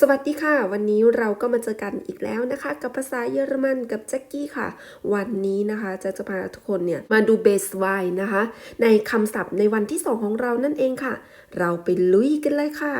สวัสดีค่ะ วันนี้เราก็มาเจอกันอีกแล้วนะคะ กับภาษาเยอรมันกับแจ็คกี้ค่ะ วันนี้นะคะจะจะพาทุกคนเนี่ยมาดูเบสไวนะคะ ในคำศัพท์ในวันที่ 2 ของเรานั่นเองค่ะ เราไปลุยกันเลยค่ะ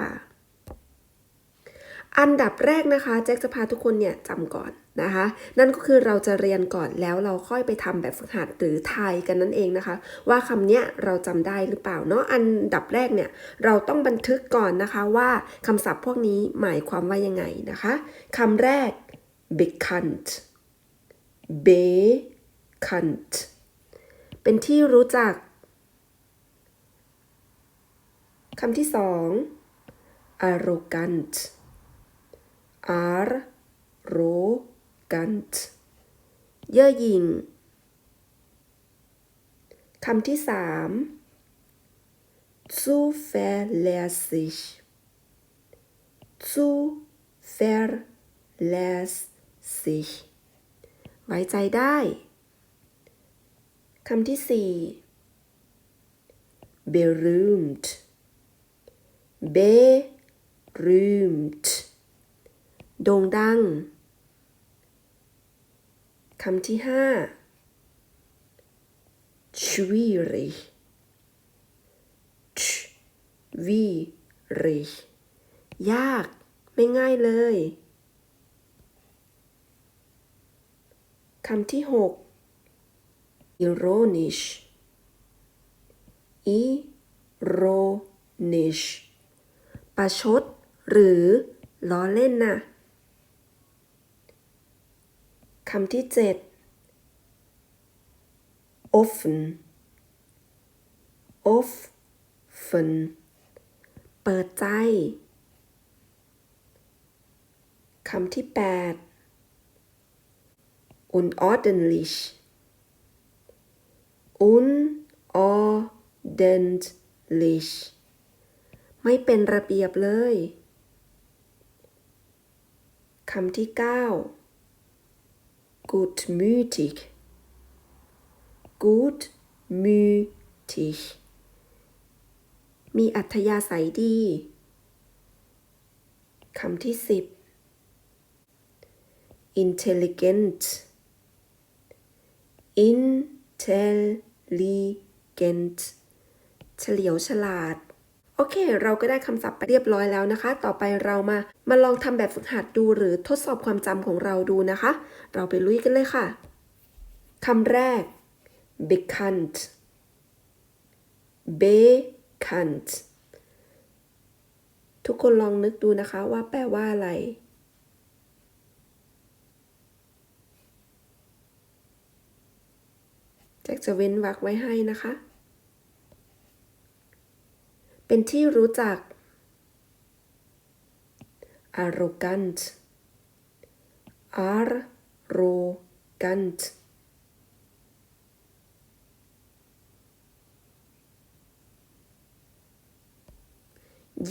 อันดับแรกนะคะแจ็คจะพาทุกคนเนี่ยจำก่อนนะคะ นั่นก็คือเราจะเรียนก่อนแล้วเราค่อยไปทำแบบฝึกหัดหรือทายกันนั่นเองนะคะ ว่าคำเนี้ยเราจำได้หรือเปล่าเนาะอันดับแรกเนี่ยเราต้องบันทึกก่อนนะคะว่าคำศัพท์พวกนี้หมายความว่ายังไงนะคะคำแรก bekannt bekannt เป็นที่รู้จักคำที่สอง arrogant arrogant เย่อหยิ่งคำที่สาม zuverlässig zuverlässig ไว้ใจได้คำที่สี่ berühmt berühmt โด่งดังคำที่ห้า schwierig schwierig ยาก ไม่ง่ายเลย คำที่หก ironisch ironisch ประชด หรือล้อเล่นน่ะ คำที่เจ็ด offen offen เปิดใจ คำที่แปด unordentlich unordentlich ไม่เป็นระเบียบเลย คำที่เก้า gutmütig gutmütig มีอัธยาศัยดี คำที่สิบ intelligent intelligent เฉลียวฉลาด อเค เราก็ได้คำศัพท์ไปเรียบร้อยแล้วนะคะ ต่อไปเรามามาลองทำแบบฝึกหัดดูหรือทดสอบความจำของเราดูนะคะ เราไปลุยกันเลยค่ะคำแรก bekannt bekannt ทุกคนลองนึกดูนะคะว่าแปลว่าอะไร แจ็คจะเว้นวรรคไว้ให้นะคะ เป็นที่รู้จัก arrogant arrogant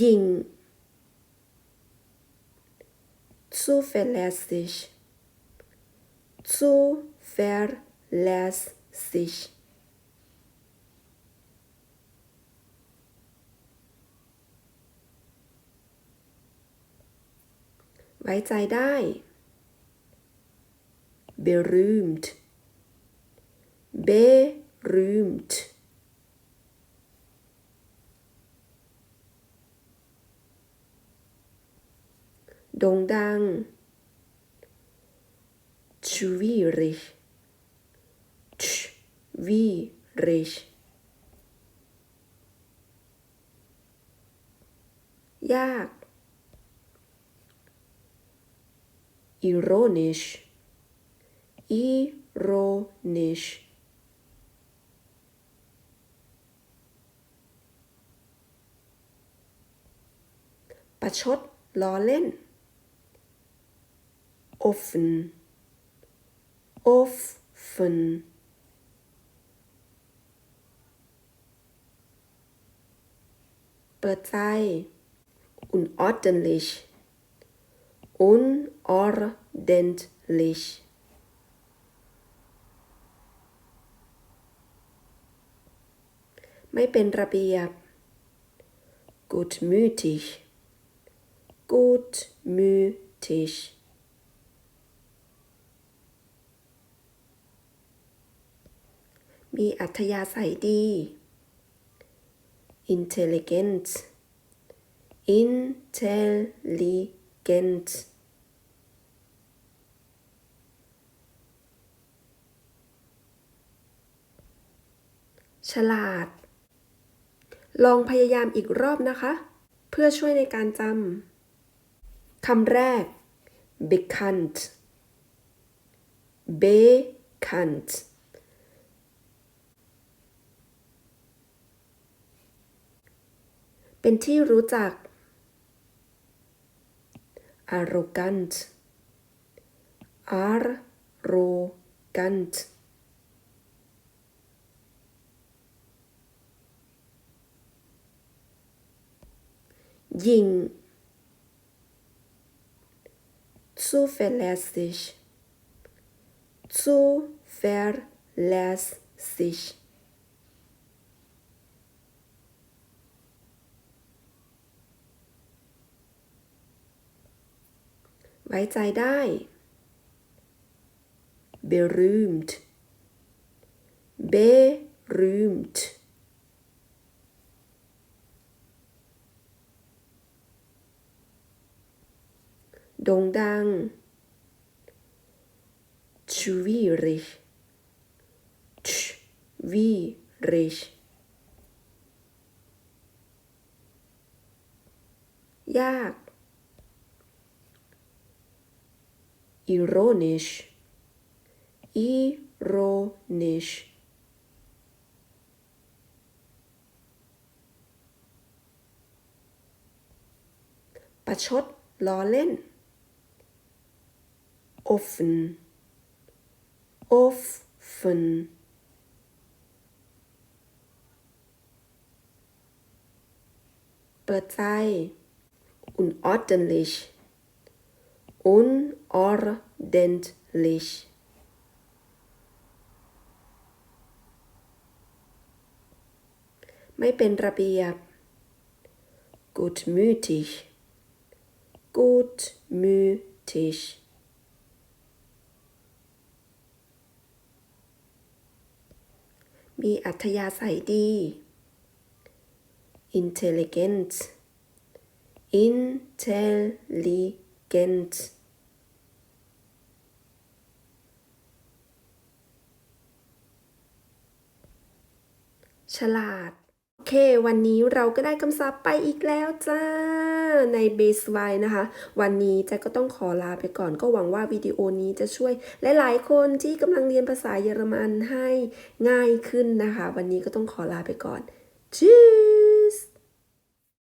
ยิง zuverlässig zuverlässig ไว้ใจได้ berühmt berühmt โด่งดัง schwierig schwierig ยาก ironisch, ironisch. Batschott, Lollen. Offen, offen. Partei, unordentlich unordentlich. Gutmütig gutmütig. Intelligent intelligent. ฉลาด ลองพยายามอีกรอบนะคะ เพื่อช่วยในการจำคำแรก bekannt bekannt เป็นที่รู้จัก arrogant arrogant ยิง zuverlässig zuverlässig ไว้ใจได้ berühmt berühmt โด่งดัง schwierig schwierig ยาก ironisch ironisch ประชดล้อเล่น offen, offen. Partei, unordentlich, unordentlich. Mein Bendrabia, gutmütig, gutmütig. มีอัธยาศัยดี intelligent intelligent ฉลาด โอเค วันนี้เราก็ได้คำศัพท์ไปอีกแล้วจ้า ในเบสไวนะคะ วันนี้แจ๊กก็ต้องขอลาไปก่อน ก็หวังว่าวิดีโอนี้จะช่วย หลายๆ คนที่กำลังเรียนภาษาเยอรมันให้ง่ายขึ้นนะคะ วันนี้ก็ต้องขอลาไปก่อนชื่อ